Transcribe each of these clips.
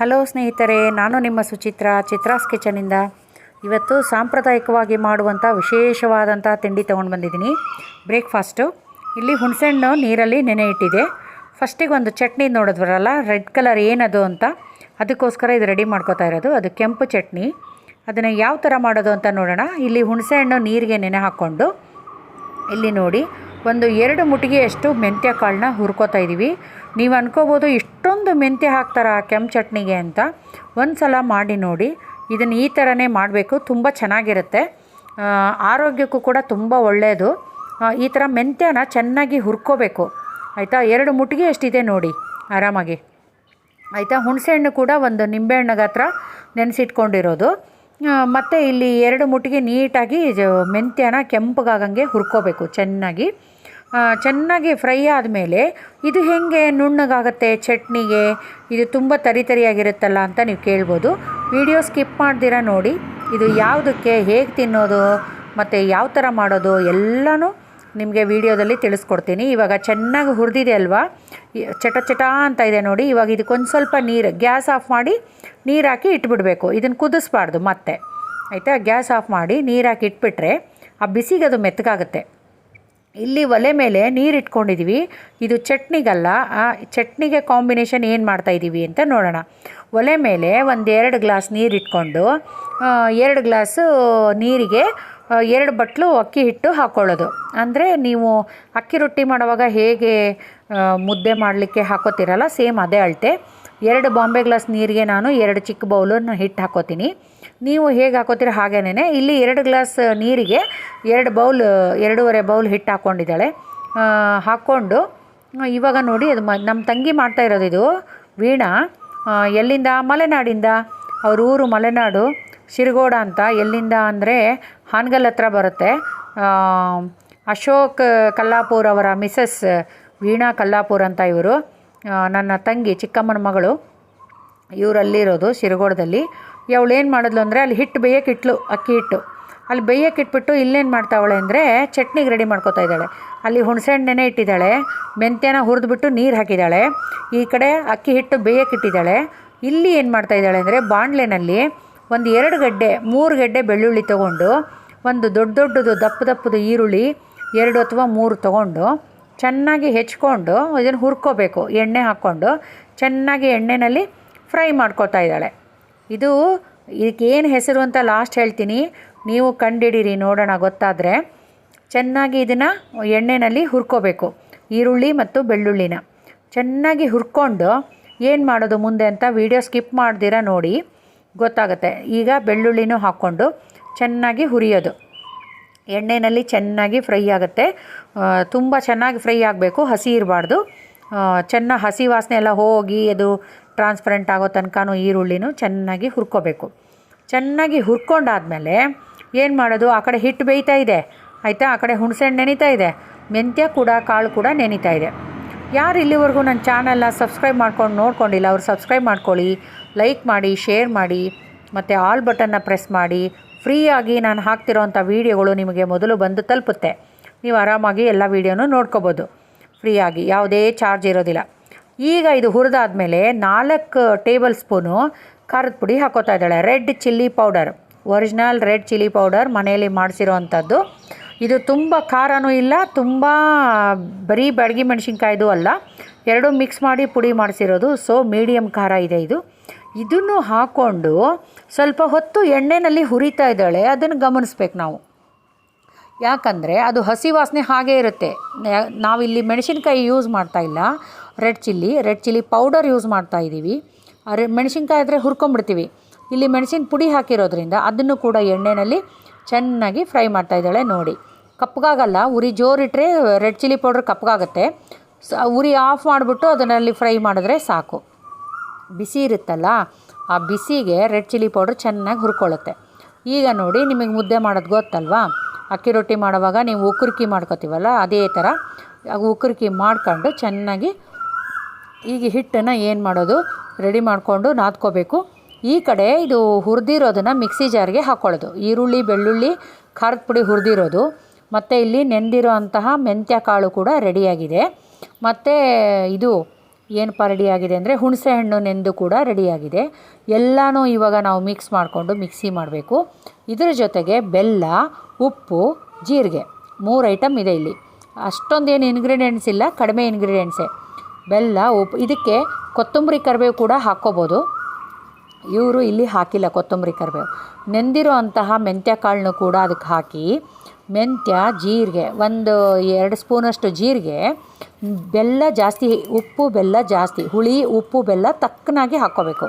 Hello ಸ್ನೇಹಿತರೆ, ನಾನು ನಿಮ್ಮ ಸುಚಿತ್ರ, ಚಿತ್ರಾಸ್ ಕಿಚನಿಂದ ಇವತ್ತು ಸಾಂಪ್ರದಾಯಿಕವಾಗಿ ಮಾಡುವಂಥ ವಿಶೇಷವಾದಂಥ ತಿಂಡಿ ತೊಗೊಂಡು ಬಂದಿದ್ದೀನಿ. ಬ್ರೇಕ್ಫಾಸ್ಟು. ಇಲ್ಲಿ ಹುಣಸೆಹಣ್ಣು ನೀರಲ್ಲಿ ನೆನೆ ಇಟ್ಟಿದೆ. ಫಸ್ಟಿಗೆ ಒಂದು ಚಟ್ನಿ ನೋಡಿದ್ವರಲ್ಲ ರೆಡ್ ಕಲರ್ ಏನದು ಅಂತ. ಅದಕ್ಕೋಸ್ಕರ ಇದು ರೆಡಿ ಮಾಡ್ಕೋತಾ ಇರೋದು. ಅದು ಕೆಂಪು ಚಟ್ನಿ. ಅದನ್ನು ಯಾವ ಥರ ಮಾಡೋದು ಅಂತ ನೋಡೋಣ. ಇಲ್ಲಿ ಹುಣಸೆಹಣ್ಣು ನೀರಿಗೆ ನೆನೆ ಹಾಕ್ಕೊಂಡು, ಇಲ್ಲಿ ನೋಡಿ ಒಂದು ಎರಡು ಮುಟ್ಟಿಗೆಯಷ್ಟು ಮೆಂತ್ಯ ಕಾಳನ್ನ ಹುರ್ಕೋತಾ ಇದ್ದೀವಿ ನೀವು ಅನ್ಕೋಬೋದು ಇಷ್ಟೊಂದು ಮೆಂತ್ಯ ಹಾಕ್ತಾರ ಕೆಂಪು ಚಟ್ನಿಗೆ ಅಂತ. ಒಂದು ಸಲ ಮಾಡಿ ನೋಡಿ. ಇದನ್ನು ಈ ಥರನೇ ಮಾಡಬೇಕು. ತುಂಬ ಚೆನ್ನಾಗಿರುತ್ತೆ. ಆ, ಆರೋಗ್ಯಕ್ಕೂ ಕೂಡ ತುಂಬ ಒಳ್ಳೆಯದು ಆ, ಈ ಥರ ಮೆಂತ್ಯನ ಚೆನ್ನಾಗಿ ಹುರ್ಕೋಬೇಕು. ಆಯಿತಾ? ಎರಡು ಮುಟ್ಟಿಗೆ ಎಷ್ಟಿದೆ ನೋಡಿ. ಆರಾಮಾಗಿ. ಆಯಿತಾ? ಹುಣಸೆಹಣ್ಣು ಕೂಡ ಒಂದು ನಿಂಬೆಹಣ್ಣು ಹತ್ರ ನೆನೆಸಿಟ್ಕೊಂಡಿರೋದು. ಮತ್ತು ಇಲ್ಲಿ ಎರಡು ಮುಟ್ಟಿಗೆ ನೀಟಾಗಿ ಮೆಂತ್ಯನ ಕೆಂಪಗಾಗಂಗೆ ಹುರ್ಕೋಬೇಕು ಚೆನ್ನಾಗಿ. ಚೆನ್ನಾಗಿ ಫ್ರೈ ಆದಮೇಲೆ ಇದು ಹೇಗೆ ನುಣ್ಣಗಾಗತ್ತೆ, ಚಟ್ನಿಗೆ? ಇದು ತುಂಬ ತರಿ ತರಿಯಾಗಿರುತ್ತಲ್ಲ ಅಂತ ನೀವು ಕೇಳ್ಬೋದು. ವಿಡಿಯೋ ಸ್ಕಿಪ್ ಮಾಡ್ದಿರ ನೋಡಿ. ಇದು ಯಾವುದಕ್ಕೆ, ಹೇಗೆ ತಿನ್ನೋದು, ಮತ್ತು ಯಾವ ಥರ ಮಾಡೋದು, ಎಲ್ಲನೂ ನಿಮಗೆ ವಿಡಿಯೋದಲ್ಲಿ ತಿಳಿಸ್ಕೊಡ್ತೀನಿ. ಇವಾಗ ಚೆನ್ನಾಗಿ ಹುರಿದಿದೆ ಅಲ್ವಾ? ಚಟ ಚಟ ಅಂತ ಇದೆ ನೋಡಿ. ಇವಾಗ ಇದಕ್ಕೊಂದು ಸ್ವಲ್ಪ ನೀರು, ಗ್ಯಾಸ್ ಆಫ್ ಮಾಡಿ ನೀರು ಹಾಕಿ ಇಟ್ಬಿಡಬೇಕು. ಇದನ್ನು ಕುದಿಸ್ಬಾರ್ದು ಮತ್ತೆ. ಆಯಿತಾ? ಗ್ಯಾಸ್ ಆಫ್ ಮಾಡಿ ನೀರು ಹಾಕಿ ಇಟ್ಬಿಟ್ರೆ ಆ ಬಿಸಿಗೆ ಅದು ಮೆತ್ತಗಾಗುತ್ತೆ ಇಲ್ಲಿ ಒಲೆ ಮೇಲೆ ನೀರು ಇಟ್ಕೊಂಡಿದ್ದೀವಿ ಇದು ಚಟ್ನಿಗಲ್ಲ. ಆ ಚಟ್ನಿಗೆ ಕಾಂಬಿನೇಷನ್ ಏನು ಮಾಡ್ತಾ ಇದ್ದೀವಿ ಅಂತ ನೋಡೋಣ. ಒಲೆ ಮೇಲೆ ಒಂದು ಎರಡು ಗ್ಲಾಸ್ ನೀರು ಇಟ್ಕೊಂಡು ಎರಡು ಗ್ಲಾಸು ನೀರಿಗೆ ಎರಡು ಬಟ್ಲು ಅಕ್ಕಿ ಹಿಟ್ಟು ಹಾಕ್ಕೊಳ್ಳೋದು ಅಂದರೆ ನೀವು ಅಕ್ಕಿ ರೊಟ್ಟಿ ಮಾಡುವಾಗ ಹೇಗೆ ಮುದ್ದೆ ಮಾಡಲಿಕ್ಕೆ ಹಾಕೋತಿರಲ್ಲ, ಸೇಮ್ ಅದೇ ಅಳತೆ. ಎರಡು ಬಾಂಬೆ ಗ್ಲಾಸ್ ನೀರಿಗೆ ನಾನು ಎರಡು ಚಿಕ್ಕ ಬೌಲನ್ನು ಹಿಟ್ಟು ಹಾಕೋತೀನಿ. ನೀವು ಹೇಗೆ ಹಾಕೋತೀರ ಹಾಗೇನೆ ಇಲ್ಲಿ ಎರಡು ಗ್ಲಾಸ್ ನೀರಿಗೆ ಎರಡು ಬೌಲ್, ಎರಡೂವರೆ ಬೌಲ್ ಹಿಟ್ಟು ಹಾಕ್ಕೊಂಡಿದ್ದಾಳೆ ಹಾಕ್ಕೊಂಡು, ಇವಾಗ ನೋಡಿ, ಅದು ಮ, ನಮ್ಮ ತಂಗಿ ಮಾಡ್ತಾ ಇರೋದು ಇದು, ವೀಣಾ. ಎಲ್ಲಿಂದ? ಮಲೆನಾಡಿಂದ. ಅವ್ರ ಊರು ಮಲೆನಾಡು. ಶಿರಗೋಡ ಅಂತ ಎಲ್ಲಿಂದ ಅಂದರೆ ಹಾನಗಲ್ ಹತ್ರ ಬರುತ್ತೆ. ಅಶೋಕ್ ಕಲ್ಲಾಪುರ್ ಅವರ ಮಿಸಸ್ ವೀಣಾ ಕಲ್ಲಾಪುರ್ ಅಂತ ಇವರು. ನನ್ನ ತಂಗಿ, ಚಿಕ್ಕಮ್ಮನ ಮಗಳು. ಇವರಲ್ಲಿರೋದು ಶಿರಗೋಡದಲ್ಲಿ. ಅವಳು ಏನು ಮಾಡಿದ್ಲು ಅಂದರೆ ಅಲ್ಲಿ ಹಿಟ್ಟು ಬೇಯಕ್ಕೆ ಇಟ್ಲು, ಅಕ್ಕಿ ಹಿಟ್ಟು. ಅಲ್ಲಿ ಬೇಯಕ್ಕೆ ಇಟ್ಬಿಟ್ಟು ಇಲ್ಲೇನು ಮಾಡ್ತಾವಳೆ ಅಂದರೆ ಚಟ್ನಿಗೆ ರೆಡಿ ಮಾಡ್ಕೋತಾ ಇದ್ದಾಳೆ. ಅಲ್ಲಿ ಹುಣಸೆಹಣ್ಣೆನೇ ಇಟ್ಟಿದ್ದಾಳೆ, ಮೆಂತ್ಯನ ಹುರಿದ್ಬಿಟ್ಟು ನೀರು ಹಾಕಿದ್ದಾಳೆ, ಈ ಕಡೆ ಅಕ್ಕಿ ಹಿಟ್ಟು ಬೇಯಕ್ಕೆ ಇಟ್ಟಿದ್ದಾಳೆ. ಇಲ್ಲಿ ಏನು ಮಾಡ್ತಾ ಇದ್ದಾಳೆ ಅಂದರೆ ಬಾಣಲೆನಲ್ಲಿ ಒಂದು ಎರಡು ಗಡ್ಡೆ, ಮೂರು ಗಡ್ಡೆ ಬೆಳ್ಳುಳ್ಳಿ ತೊಗೊಂಡು ಒಂದು ದೊಡ್ಡ ದೊಡ್ಡದು ದಪ್ಪ ದಪ್ಪದು ಈರುಳ್ಳಿ ಎರಡು ಅಥವಾ ಮೂರು ತಗೊಂಡು ಚೆನ್ನಾಗಿ ಹೆಚ್ಕೊಂಡು ಇದನ್ನು ಹುರ್ಕೋಬೇಕು, ಎಣ್ಣೆ ಹಾಕ್ಕೊಂಡು ಚೆನ್ನಾಗಿ ಎಣ್ಣೆಯಲ್ಲಿ ಫ್ರೈ ಮಾಡ್ಕೋತಾ ಇದ್ದಾಳೆ. ಇದು ಇದಕ್ಕೆ ಏನು ಹೆಸರು ಅಂತ ಲಾಸ್ಟ್ ಹೇಳ್ತೀನಿ. ನೀವು ಕಂಡಿಡೀರಿ, ನೋಡೋಣ, ಗೊತ್ತಾದರೆ ಚೆನ್ನಾಗಿ ಇದನ್ನು ಎಣ್ಣೆಯಲ್ಲಿ ಹುರ್ಕೋಬೇಕು, ಈರುಳ್ಳಿ ಮತ್ತು ಬೆಳ್ಳುಳ್ಳಿನ. ಚೆನ್ನಾಗಿ ಹುರ್ಕೊಂಡು ಏನು ಮಾಡೋದು ಮುಂದೆ ಅಂತ ವಿಡಿಯೋ ಸ್ಕಿಪ್ ಮಾಡ್ದಿರ ನೋಡಿ, ಗೊತ್ತಾಗುತ್ತೆ. ಈಗ ಬೆಳ್ಳುಳ್ಳಿನೂ ಹಾಕ್ಕೊಂಡು ಚೆನ್ನಾಗಿ ಹುರಿಯೋದು. ಎಣ್ಣೆಯಲ್ಲಿ ಚೆನ್ನಾಗಿ ಫ್ರೈ ಆಗುತ್ತೆ. ತುಂಬ ಚೆನ್ನಾಗಿ ಫ್ರೈ ಆಗಬೇಕು, ಹಸಿ ಇರಬಾರ್ದು. ಚೆನ್ನಾಗಿ ಹಸಿ ವಾಸನೆ ಎಲ್ಲ ಹೋಗಿ ಅದು ಟ್ರಾನ್ಸ್ಪರೆಂಟ್ ಆಗೋ ತನಕನೂ ಈರುಳ್ಳಿನೂ ಚೆನ್ನಾಗಿ ಹುರ್ಕೋಬೇಕು. ಚೆನ್ನಾಗಿ ಹುರ್ಕೊಂಡಾದಮೇಲೆ ಏನು ಮಾಡೋದು? ಆ ಕಡೆ ಹಿಟ್ಟು ಬೇಯ್ತಾ ಇದೆ. ಆಯಿತಾ? ಆ ಕಡೆ ಹುಣಸೆಹಣ್ಣು ನೆನೀತಾ ಇದೆ. ಮೆಂತ್ಯ ಕೂಡ, ಕಾಳು ಕೂಡ ನೆನೀತಾ ಇದೆ. ಯಾರು ಇಲ್ಲಿವರೆಗೂ ನನ್ನ ಚಾನಲ್ನ ಸಬ್ಸ್ಕ್ರೈಬ್ ಮಾಡ್ಕೊಂಡು ನೋಡ್ಕೊಂಡಿಲ್ಲ, ಅವ್ರು ಸಬ್ಸ್ಕ್ರೈಬ್ ಮಾಡ್ಕೊಳ್ಳಿ ಲೈಕ್ ಮಾಡಿ ಶೇರ್ ಮಾಡಿ, ಮತ್ತು ಆಲ್ ಬಟನ್ನ ಪ್ರೆಸ್ ಮಾಡಿ ಫ್ರೀಯಾಗಿ ನಾನು ಹಾಕ್ತಿರೋಂಥ ವೀಡಿಯೋಗಳು ನಿಮಗೆ ಮೊದಲು ಬಂದು ತಲುಪುತ್ತೆ. ನೀವು ಆರಾಮಾಗಿ ಎಲ್ಲ ವೀಡಿಯೋನು ನೋಡ್ಕೋಬೋದು. ಫ್ರೀಯಾಗಿ, ಯಾವುದೇ ಚಾರ್ಜ್ ಇರೋದಿಲ್ಲ. ಈಗ ಇದು ಹುರಿದಾದ್ಮೇಲೆ ನಾಲ್ಕು ಟೇಬಲ್ ಸ್ಪೂನು ಖಾರದ ಪುಡಿ ಹಾಕೋತಾ ಇದ್ದಾಳೆ. Red chilli powder, original red chilli powder ಮನೆಯಲ್ಲಿ ಮಾಡಿಸಿರೋ ಅಂಥದ್ದು ಇದು ತುಂಬ ಖಾರನೂ ಇಲ್ಲ, ತುಂಬ ಬರೀ ಬಡಗಿ ಮೆಣಸಿನ್ಕಾಯ್ದು ಅಲ್ಲ, ಎರಡೂ ಮಿಕ್ಸ್ ಮಾಡಿ ಪುಡಿ ಮಾಡಿಸಿರೋದು. ಸೊ ಮೀಡಿಯಮ್ ಖಾರ ಇದೆ ಇದು. ಇದನ್ನು ಹಾಕ್ಕೊಂಡು ಸ್ವಲ್ಪ ಹೊತ್ತು ಎಣ್ಣೆಯಲ್ಲಿ ಹುರಿತಾ ಇದ್ದಾಳೆ, ಅದನ್ನು ಗಮನಿಸ್ಬೇಕು ನಾವು. ಯಾಕಂದರೆ ಅದು ಹಸಿ ವಾಸನೆ ಹಾಗೆ ಇರುತ್ತೆ. ನಾವಿಲ್ಲಿ ಮೆಣಸಿನ್ಕಾಯಿ ಯೂಸ್ ಮಾಡ್ತಾ ಇಲ್ಲ. Red chilli red chilli powder use ಮಾಡ್ತಾ ಇದ್ದೀವಿ. ಅರೆ, ಮೆಣಸಿನ್ಕಾಯಿ ಆದರೆ ಹುರ್ಕೊಂಬಿಡ್ತೀವಿ ಇಲ್ಲಿ ಮೆಣಸಿನ ಪುಡಿ ಹಾಕಿರೋದ್ರಿಂದ ಅದನ್ನು ಕೂಡ ಎಣ್ಣೆಯಲ್ಲಿ ಚೆನ್ನಾಗಿ ಫ್ರೈ ಮಾಡ್ತಾ ಇದ್ದಾಳೆ ನೋಡಿ. ಕಪ್ಪಗಾಗಲ್ಲ ಉರಿ ಜೋರಿಟ್ರೆ ರೆಡ್ ಚಿಲ್ಲಿ ಪೌಡ್ರ್ ಕಪ್ಪಗಾಗುತ್ತೆ ಸ, ಉರಿ ಆಫ್ ಮಾಡಿಬಿಟ್ಟು ಅದನ್ನಲ್ಲಿ ಫ್ರೈ ಮಾಡಿದ್ರೆ ಸಾಕು. ಬಿಸಿ ಇರುತ್ತಲ್ಲ, ಆ ಬಿಸಿಗೆ ರೆಡ್ ಚಿಲ್ಲಿ ಪೌಡ್ರ್ ಚೆನ್ನಾಗಿ ಹುರ್ಕೊಳ್ಳುತ್ತೆ. ಈಗ ನೋಡಿ, ನಿಮಗೆ ಮುದ್ದೆ ಮಾಡೋದು ಗೊತ್ತಲ್ವಾ? ಅಕ್ಕಿ ರೊಟ್ಟಿ ಮಾಡುವಾಗ ನೀವು ಉಕ್ಕುರ್ಕಿ ಮಾಡ್ಕೋತೀವಲ್ಲ, ಅದೇ ಥರ ಉಕ್ಕುರ್ಕಿ ಮಾಡ್ಕೊಂಡು ಚೆನ್ನಾಗಿ ಈಗ ಹಿಟ್ಟನ್ನು ಏನು ಮಾಡೋದು? ರೆಡಿ ಮಾಡಿಕೊಂಡು ನಾದ್ಕೋಬೇಕು. ಈ ಕಡೆ ಇದು ಹುರಿದಿರೋದನ್ನು ಮಿಕ್ಸಿ ಜಾರ್ಗೆ ಹಾಕ್ಕೊಳ್ಳೋದು ಈರುಳ್ಳಿ, ಬೆಳ್ಳುಳ್ಳಿ, ಖಾರದ ಪುಡಿ ಹುರಿದಿರೋದು. ಮತ್ತು ಇಲ್ಲಿ ನೆಂದಿರೋ ಅಂತಹ ಮೆಂತ್ಯ ಕಾಳು ಕೂಡ ರೆಡಿಯಾಗಿದೆ. ಮತ್ತು ಇದು ಏನಪ್ಪ ರೆಡಿಯಾಗಿದೆ ಅಂದರೆ ಹುಣಸೆ ಹಣ್ಣು ನೆಂದು ಕೂಡ ರೆಡಿಯಾಗಿದೆ ಎಲ್ಲನೂ ಇವಾಗ ನಾವು ಮಿಕ್ಸ್ ಮಾಡಿಕೊಂಡು ಮಿಕ್ಸಿ ಮಾಡಬೇಕು. ಇದರ ಜೊತೆಗೆ ಬೆಲ್ಲ, ಉಪ್ಪು, ಜೀರಿಗೆ ಮೂರು ಐಟಮ್ ಇದೆ ಇಲ್ಲಿ. ಅಷ್ಟೊಂದೇನು ಇನ್ಗ್ರೀಡಿಯೆಂಟ್ಸ್ ಇಲ್ಲ, ಕಡಿಮೆ ಇಂಗ್ರೀಡಿಯೆಂಟ್ಸೇ ಬೆಲ್ಲ, ಉಪ್ಪು, ಇದಕ್ಕೆ ಕೊತ್ತಂಬರಿ ಕರಿಬೇವು ಕೂಡ ಹಾಕ್ಕೋಬೋದು. ಇವರು ಇಲ್ಲಿ ಹಾಕಿಲ್ಲ ಕೊತ್ತಂಬರಿ ಕರಿಬೇವು. ನೆಂದಿರೋ ಅಂತಹ ಮೆಂತ್ಯ ಕಾಳನ್ನು ಕೂಡ ಅದಕ್ಕೆ ಹಾಕಿ ಮೆಂತ್ಯ, ಜೀರಿಗೆ, ಒಂದು ಎರಡು ಸ್ಪೂನಷ್ಟು ಜೀರಿಗೆ, ಬೆಲ್ಲ ಜಾಸ್ತಿ, ಉಪ್ಪು, ಬೆಲ್ಲ ಜಾಸ್ತಿ, ಹುಳಿ, ಉಪ್ಪು, ಬೆಲ್ಲ ತಕ್ಕನಾಗಿ ಹಾಕ್ಕೋಬೇಕು.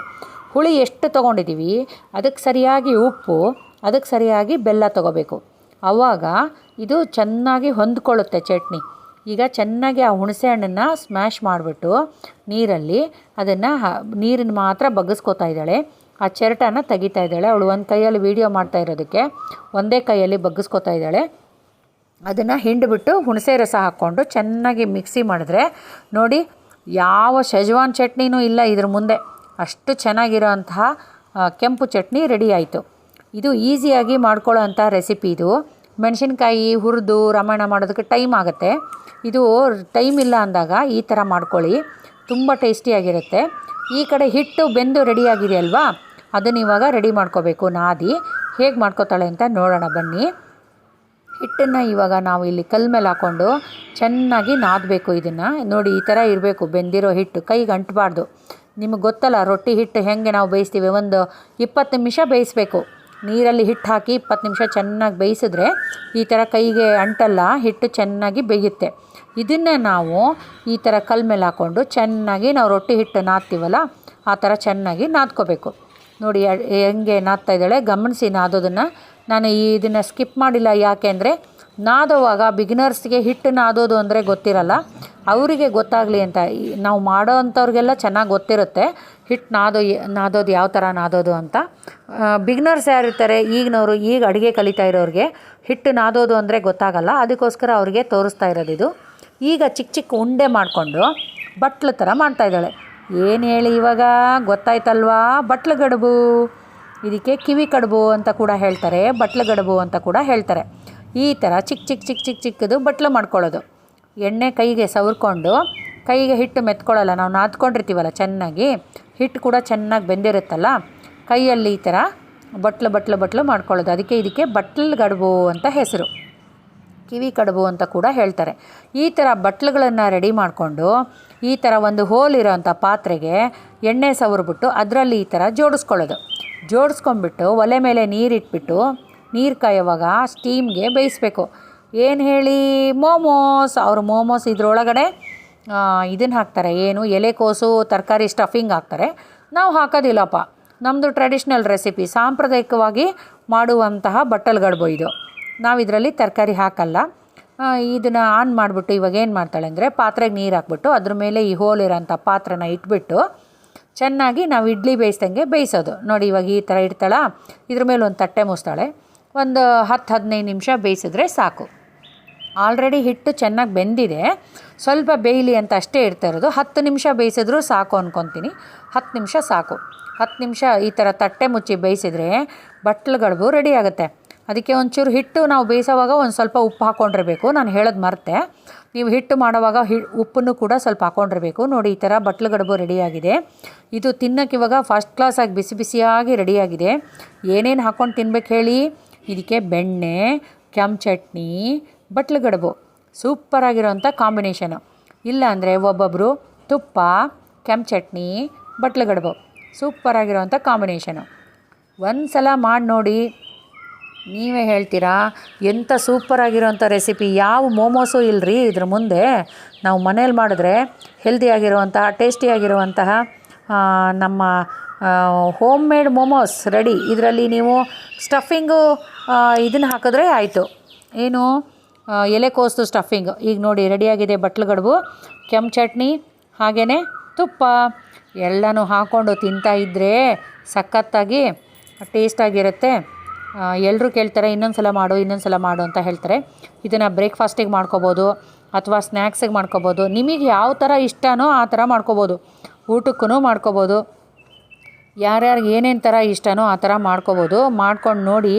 ಹುಳಿ ಎಷ್ಟು ತೊಗೊಂಡಿದ್ದೀವಿ? ಅದಕ್ಕೆ ಸರಿಯಾಗಿ ಉಪ್ಪು, ಅದಕ್ಕೆ ಸರಿಯಾಗಿ ಬೆಲ್ಲ ತೊಗೋಬೇಕು. ಆವಾಗ ಇದು ಚೆನ್ನಾಗಿ ಹೊಂದ್ಕೊಳ್ಳುತ್ತೆ ಚಟ್ನಿ. ಈಗ ಚೆನ್ನಾಗಿ ಆ ಹುಣಸೆ ಹಣ್ಣನ್ನು ಸ್ಮ್ಯಾಶ್ ಮಾಡಿಬಿಟ್ಟು ನೀರಲ್ಲಿ ಅದನ್ನು ನೀರನ್ನು ಮಾತ್ರ ಬಗ್ಗಿಸ್ಕೋತಾ ಇದ್ದಾಳೆ. ಆ ಚೆರಟನ ತೆಗಿತಾ ಇದ್ದಾಳೆ. ಅವಳು ಒಂದು ಕೈಯಲ್ಲಿ ವೀಡಿಯೋ ಮಾಡ್ತಾ ಇರೋದಕ್ಕೆ ಒಂದೇ ಕೈಯಲ್ಲಿ ಬಗ್ಗಿಸ್ಕೊತಾ ಇದ್ದಾಳೆ. ಅದನ್ನು ಹಿಂಡಿಬಿಟ್ಟು ಹುಣಸೆ ರಸ ಹಾಕ್ಕೊಂಡು ಚೆನ್ನಾಗಿ ಮಿಕ್ಸಿ ಮಾಡಿದ್ರೆ ನೋಡಿ ಯಾವ ಶೆಜ್ವಾನ್ ಚಟ್ನಿನೂ ಇಲ್ಲ ಇದ್ರ ಮುಂದೆ. ಅಷ್ಟು ಚೆನ್ನಾಗಿರೋ ಅಂತಹ ಕೆಂಪು ಚಟ್ನಿ ರೆಡಿ ಆಯಿತು. ಇದು ಈಸಿಯಾಗಿ ಮಾಡ್ಕೊಳ್ಳೋ ಅಂಥ ರೆಸಿಪಿ ಇದು. ಮೆಣಸಿನ್ಕಾಯಿ, ಹುರಿದು, ರಾಮಾಯಣ ಮಾಡೋದಕ್ಕೆ ಟೈಮ್ ಆಗುತ್ತೆ. ಇದು ಟೈಮ್ ಇಲ್ಲ ಅಂದಾಗ ಈ ಥರ ಮಾಡ್ಕೊಳ್ಳಿ. ತುಂಬ ಟೇಸ್ಟಿಯಾಗಿರುತ್ತೆ ಈ ಕಡೆ ಹಿಟ್ಟು ಬೆಂದು ರೆಡಿಯಾಗಿದೆ ಅಲ್ವಾ ಅದನ್ನು ಇವಾಗ ರೆಡಿ ಮಾಡ್ಕೋಬೇಕು. ನಾದಿ ಹೇಗೆ ಮಾಡ್ಕೋತಾಳೆ ಅಂತ ನೋಡೋಣ ಬನ್ನಿ. ಹಿಟ್ಟನ್ನು ಇವಾಗ ನಾವು ಇಲ್ಲಿ ಕಲ್ ಮೇಲೆ ಹಾಕ್ಕೊಂಡು ಚೆನ್ನಾಗಿ ನಾದಬೇಕು ಇದನ್ನು. ನೋಡಿ, ಈ ಥರ ಇರಬೇಕು, ಬೆಂದಿರೋ ಹಿಟ್ಟು. ಕೈಗೆ ಅಂಟಬಾರ್ದು. ನಿಮಗೆ ಗೊತ್ತಲ್ಲ, ರೊಟ್ಟಿ ಹಿಟ್ಟು ಹೇಗೆ ನಾವು ಬೇಯಿಸ್ತೀವಿ? ಒಂದು ಇಪ್ಪತ್ತು ನಿಮಿಷ ಬೇಯಿಸ್ಬೇಕು. ನೀರಲ್ಲಿ ಹಿಟ್ಟು ಹಾಕಿ ಇಪ್ಪತ್ತು ನಿಮಿಷ ಚೆನ್ನಾಗಿ ಬೇಯಿಸಿದ್ರೆ ಈ ಥರ ಕೈಗೆ ಅಂಟಲ್ಲ, ಹಿಟ್ಟು ಚೆನ್ನಾಗಿ ಬೇಯುತ್ತೆ. ಇದನ್ನು ನಾವು ಈ ಥರ ಕಲ್ ಮೇಲೆ ಹಾಕ್ಕೊಂಡು ಚೆನ್ನಾಗಿ ನಾವು ರೊಟ್ಟಿ ಹಿಟ್ಟು ನಾದ್ತೀವಲ್ಲ, ಆ ಥರ ಚೆನ್ನಾಗಿ ನಾದ್ಕೋಬೇಕು. ನೋಡಿ ಹೆಂಗೆ ನಾದ್ತಾ ಇದ್ದಾಳೆ. ಗಮನಿಸಿ ನಾದೋದನ್ನು. ನಾನು ಈ ಇದನ್ನು ಸ್ಕಿಪ್ ಮಾಡಿಲ್ಲ ಯಾಕೆ ಅಂದರೆ, ನಾದೋವಾಗ ಬಿಗಿನರ್ಸ್ಗೆ ಹಿಟ್ಟು ನಾದೋದು ಅಂದರೆ ಗೊತ್ತಿರಲ್ಲ. ಅವರಿಗೆ ಗೊತ್ತಾಗಲಿ ಅಂತ. ನಾವು ಮಾಡೋ ಅಂಥವ್ರಿಗೆಲ್ಲ ಚೆನ್ನಾಗಿ ಗೊತ್ತಿರುತ್ತೆ. ಹಿಟ್ಟು ನಾದೋ, ನಾದೋದು ಯಾವ ಥರ ನಾದೋದು ಅಂತ. ಬಿಗ್ನರ್ಸ್ ಯಾರಿರ್ತಾರೆ? ಈಗಿನವರು, ಈಗ ಅಡುಗೆ ಕಲಿತಾ ಇರೋರಿಗೆ ಹಿಟ್ಟು ನಾದೋದು ಅಂದರೆ ಗೊತ್ತಾಗಲ್ಲ. ಅದಕ್ಕೋಸ್ಕರ ಅವರಿಗೆ ತೋರಿಸ್ತಾ ಇರೋದು ಇದು ಈಗ ಚಿಕ್ಕ ಚಿಕ್ಕ ಉಂಡೆ ಮಾಡಿಕೊಂಡು ಬಟ್ಲು ಥರ ಮಾಡ್ತಾ ಇದ್ದಾಳೆ. ಏನು ಹೇಳಿ ಇವಾಗ? ಗೊತ್ತಾಯ್ತಲ್ವಾ? ಬಟ್ಲು ಗಡುಬು ಇದಕ್ಕೆ ಕಿವಿ ಕಡುಬು ಅಂತ ಕೂಡ ಹೇಳ್ತಾರೆ ಬಟ್ಲು ಗಡುಬು ಅಂತ ಕೂಡ ಹೇಳ್ತಾರೆ. ಈ ಥರ ಚಿಕ್ಕ ಚಿಕ್ಕ ಚಿಕ್ಕ ಚಿಕ್ಕ ಚಿಕ್ಕದು ಬಟ್ಲು ಮಾಡ್ಕೊಳ್ಳೋದು. ಎಣ್ಣೆ ಕೈಗೆ ಸವರ್ಕೊಂಡು, ಕೈಗೆ ಹಿಟ್ಟು ಮೆತ್ಕೊಳ್ಳಲ್ಲ, ನಾವು ನಾದ್ಕೊಂಡಿರ್ತೀವಲ್ಲ ಚೆನ್ನಾಗಿ, ಹಿಟ್ಟು ಕೂಡ ಚೆನ್ನಾಗಿ ಬೆಂದಿರುತ್ತಲ್ಲ, ಕೈಯಲ್ಲಿ ಈ ಥರ ಬಟ್ಲು ಬಟ್ಲು ಬಟ್ಲು ಮಾಡ್ಕೊಳ್ಳೋದು. ಅದಕ್ಕೆ ಇದಕ್ಕೆ ಬಟ್ಲು ಗಡುಬು ಅಂತ ಹೆಸರು. ಕಿವಿ ಕಡುಬು ಅಂತ ಕೂಡ ಹೇಳ್ತಾರೆ. ಈ ಥರ ಬಟ್ಲುಗಳನ್ನು ರೆಡಿ ಮಾಡಿಕೊಂಡು ಈ ಥರ ಒಂದು ಹೋಲ್ ಇರೋವಂಥ ಪಾತ್ರೆಗೆ ಎಣ್ಣೆ ಸವರ್ಬಿಟ್ಟು ಅದರಲ್ಲಿ ಈ ಥರ ಜೋಡಿಸ್ಕೊಳ್ಳೋದು. ಜೋಡಿಸ್ಕೊಂಡ್ಬಿಟ್ಟು ಒಲೆ ಮೇಲೆ ನೀರಿಟ್ಬಿಟ್ಟು ನೀರು ಕಾಯುವಾಗ ಸ್ಟೀಮ್ಗೆ ಬೇಯಿಸ್ಬೇಕು. ಏನು ಹೇಳಿ? ಮೋಮೋಸ್. ಅವರು ಮೋಮೋಸ್ ಇದರೊಳಗಡೆ ಇದನ್ನು ಹಾಕ್ತಾರೆ. ಏನು? ಎಲೆಕೋಸು ತರಕಾರಿ ಸ್ಟಫಿಂಗ್ ಹಾಕ್ತಾರೆ. ನಾವು ಹಾಕೋದಿಲ್ಲಪ್ಪ. ನಮ್ಮದು ಟ್ರೆಡಿಷ್ನಲ್ ರೆಸಿಪಿ ಸಾಂಪ್ರದಾಯಿಕವಾಗಿ ಮಾಡುವಂತಹ ಬಟ್ಟಲು ಗಡುಬು ಇದು. ನಾವು ಇದರಲ್ಲಿ ತರಕಾರಿ ಹಾಕಲ್ಲ. ಇದನ್ನು ಆನ್ ಮಾಡಿಬಿಟ್ಟು ಇವಾಗ ಏನು ಮಾಡ್ತಾಳೆ ಅಂದರೆ ಪಾತ್ರೆಗೆ ನೀರು ಹಾಕ್ಬಿಟ್ಟು ಅದ್ರ ಮೇಲೆ ಈ ಹೋಲ್ ಇರೋಂಥ ಪಾತ್ರೆನ ಇಟ್ಬಿಟ್ಟು ಚೆನ್ನಾಗಿ ನಾವು ಇಡ್ಲಿ ಬೇಯಿಸ್ದಂಗೆ ಬೇಯಿಸೋದು. ನೋಡಿ ಇವಾಗ ಈ ಥರ ಇಡ್ತಾಳ, ಇದ್ರ ಮೇಲೆ ಒಂದು ತಟ್ಟೆ ಮುಸ್ತಾಳೆ. ಒಂದು ಹತ್ತು ಹದಿನೈದು ನಿಮಿಷ ಬೇಯಿಸಿದ್ರೆ ಸಾಕು. ಆಲ್ರೆಡಿ ಹಿಟ್ಟು ಚೆನ್ನಾಗಿ ಬೆಂದಿದೆ. ಸ್ವಲ್ಪ ಬೇಯಲಿ ಅಂತ ಅಷ್ಟೇ ಇಡ್ತಾ ಇರೋದು. ಹತ್ತು ನಿಮಿಷ ಬೇಯಿಸಿದ್ರೂ ಸಾಕು ಅಂದ್ಕೊತೀನಿ ಹತ್ತು ನಿಮಿಷ ಸಾಕು. ಹತ್ತು ನಿಮಿಷ ಈ ಥರ ತಟ್ಟೆ ಮುಚ್ಚಿ ಬೇಯಿಸಿದ್ರೆ ಬಟ್ಲುಗಳಿಗೂ ರೆಡಿ ಆಗುತ್ತೆ. ಅದಕ್ಕೆ ಒಂಚೂರು ಹಿಟ್ಟು ನಾವು ಬೇಯಿಸೋವಾಗ ಒಂದು ಸ್ವಲ್ಪ ಉಪ್ಪು ಹಾಕ್ಕೊಂಡಿರ್ಬೇಕು. ನಾನು ಹೇಳೋದು ಮರ್ತೆ. ನೀವು ಹಿಟ್ಟು ಮಾಡುವಾಗ ಹಿ, ಉಪ್ಪನ್ನು ಕೂಡ ಸ್ವಲ್ಪ ಹಾಕ್ಕೊಂಡಿರ್ಬೇಕು. ನೋಡಿ, ಈ ಥರ ಬಟ್ಲುಗಡುಬು ರೆಡಿಯಾಗಿದೆ. ಇದು ತಿನ್ನೋಕೆ ಇವಾಗ ಫಸ್ಟ್ ಕ್ಲಾಸಾಗಿ ಬಿಸಿ ಬಿಸಿಯಾಗಿ ರೆಡಿಯಾಗಿದೆ. ಏನೇನು ಹಾಕ್ಕೊಂಡು ತಿನ್ಬೇಕು ಹೇಳಿ? ಇದಕ್ಕೆ ಬೆಣ್ಣೆ, ಕೆಂಪು ಚಟ್ನಿ ಬಟ್ಲುಗಡುಬು ಸೂಪರಾಗಿರೋಂಥ ಕಾಂಬಿನೇಷನು. ಇಲ್ಲಾಂದರೆ ಒಬ್ಬೊಬ್ಬರು ತುಪ್ಪ, ಕೆಂಪು ಚಟ್ನಿ ಬಟ್ಲುಗಡುಬು ಸೂಪರಾಗಿರೋಂಥ ಕಾಂಬಿನೇಷನು. ಒಂದು ಸಲ ಮಾಡಿ ನೋಡಿ. ನೀವೇ ಹೇಳ್ತೀರಾ? ಎಂಥ ಸೂಪರಾಗಿರೋಂಥ ರೆಸಿಪಿ ಯಾವ ಮೋಮೋಸು ಇಲ್ಲರಿ ಇದ್ರ ಮುಂದೆ? ನಾವು ಮನೇಲಿ ಮಾಡಿದ್ರೆ ಹೆಲ್ದಿಯಾಗಿರುವಂತಹ ಟೇಸ್ಟಿಯಾಗಿರುವಂತಹ ನಮ್ಮ ಹೋಮ್ ಮೇಡ್ ಮೋಮೋಸ್ ರೆಡಿ ಇದರಲ್ಲಿ ನೀವು ಸ್ಟಫಿಂಗು ಇದನ್ನು ಹಾಕಿದ್ರೆ ಆಯಿತು. ಏನು? ಎಲೆಕೋಸು ಸ್ಟಫಿಂಗ್ ಈಗ ನೋಡಿ ರೆಡಿಯಾಗಿದೆ ಬಟ್ಲುಗಡುಬು ಕೆಂಪು ಚಟ್ನಿ ಹಾಗೇ ತುಪ್ಪ. ಎಲ್ಲನೂ ಹಾಕ್ಕೊಂಡು ತಿಂತಾ ಇದ್ದರೆ ಸಖತ್ತಾಗಿ ಟೇಸ್ಟಾಗಿರುತ್ತೆ ಎಲ್ಲರೂ ಕೇಳ್ತಾರೆ ಇನ್ನೊಂದು ಸಲ ಮಾಡು ಇನ್ನೊಂದು ಸಲ ಮಾಡು ಅಂತ ಹೇಳ್ತಾರೆ. ಇದನ್ನು ಬ್ರೇಕ್ಫಾಸ್ಟಿಗೆ ಮಾಡ್ಕೋಬೋದು, ಅಥವಾ ಸ್ನ್ಯಾಕ್ಸಿಗೆ ಮಾಡ್ಕೋಬೋದು. ನಿಮಗೆ ಯಾವ ಥರ ಇಷ್ಟನೋ ಆ ಥರ ಮಾಡ್ಕೋಬೋದು. ಊಟಕ್ಕೂ ಮಾಡ್ಕೋಬೋದು. ಯಾರ್ಯಾರು ಏನೇನು ಥರ ಇಷ್ಟನೋ ಆ ಥರ ಮಾಡ್ಕೋಬೋದು. ಮಾಡ್ಕೊಂಡು ನೋಡಿ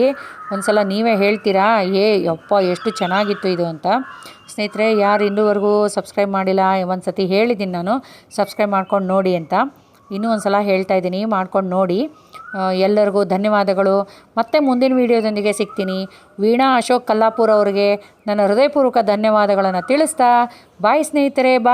ಒಂದು ಸಲ ನೀವೇ ಹೇಳ್ತೀರಾ? ಏ, ಯಪ್ಪ, ಎಷ್ಟು ಚೆನ್ನಾಗಿತ್ತು ಇದು ಅಂತ. ಸ್ನೇಹಿತರೆ, ಯಾರು ಇನ್ನೂವರೆಗೂ ಸಬ್ಸ್ಕ್ರೈಬ್ ಮಾಡಿಲ್ಲ ಒಂದು ಸತಿ ಹೇಳಿದ್ದೀನಿ ನಾನು. ಸಬ್ಸ್ಕ್ರೈಬ್ ಮಾಡ್ಕೊಂಡು ನೋಡಿ ಅಂತ. ಇನ್ನೂ ಒಂದು ಸಲ ಹೇಳ್ತಾ ಇದ್ದೀನಿ, ಮಾಡ್ಕೊಂಡು ನೋಡಿ. ಎಲ್ಲರಿಗೂ ಧನ್ಯವಾದಗಳು. ಮತ್ತೆ ಮುಂದಿನ ವೀಡಿಯೋದೊಂದಿಗೆ ಸಿಗ್ತೀನಿ. ವೀಣಾ ಅಶೋಕ್ ಕಲ್ಲಾಪುರ್ ಅವರಿಗೆ ನನ್ನ ಹೃದಯಪೂರ್ವಕ ಧನ್ಯವಾದಗಳನ್ನು ತಿಳಿಸ್ತಾ, ಬಾಯ್ ಸ್ನೇಹಿತರೆ, ಬಾಯ್.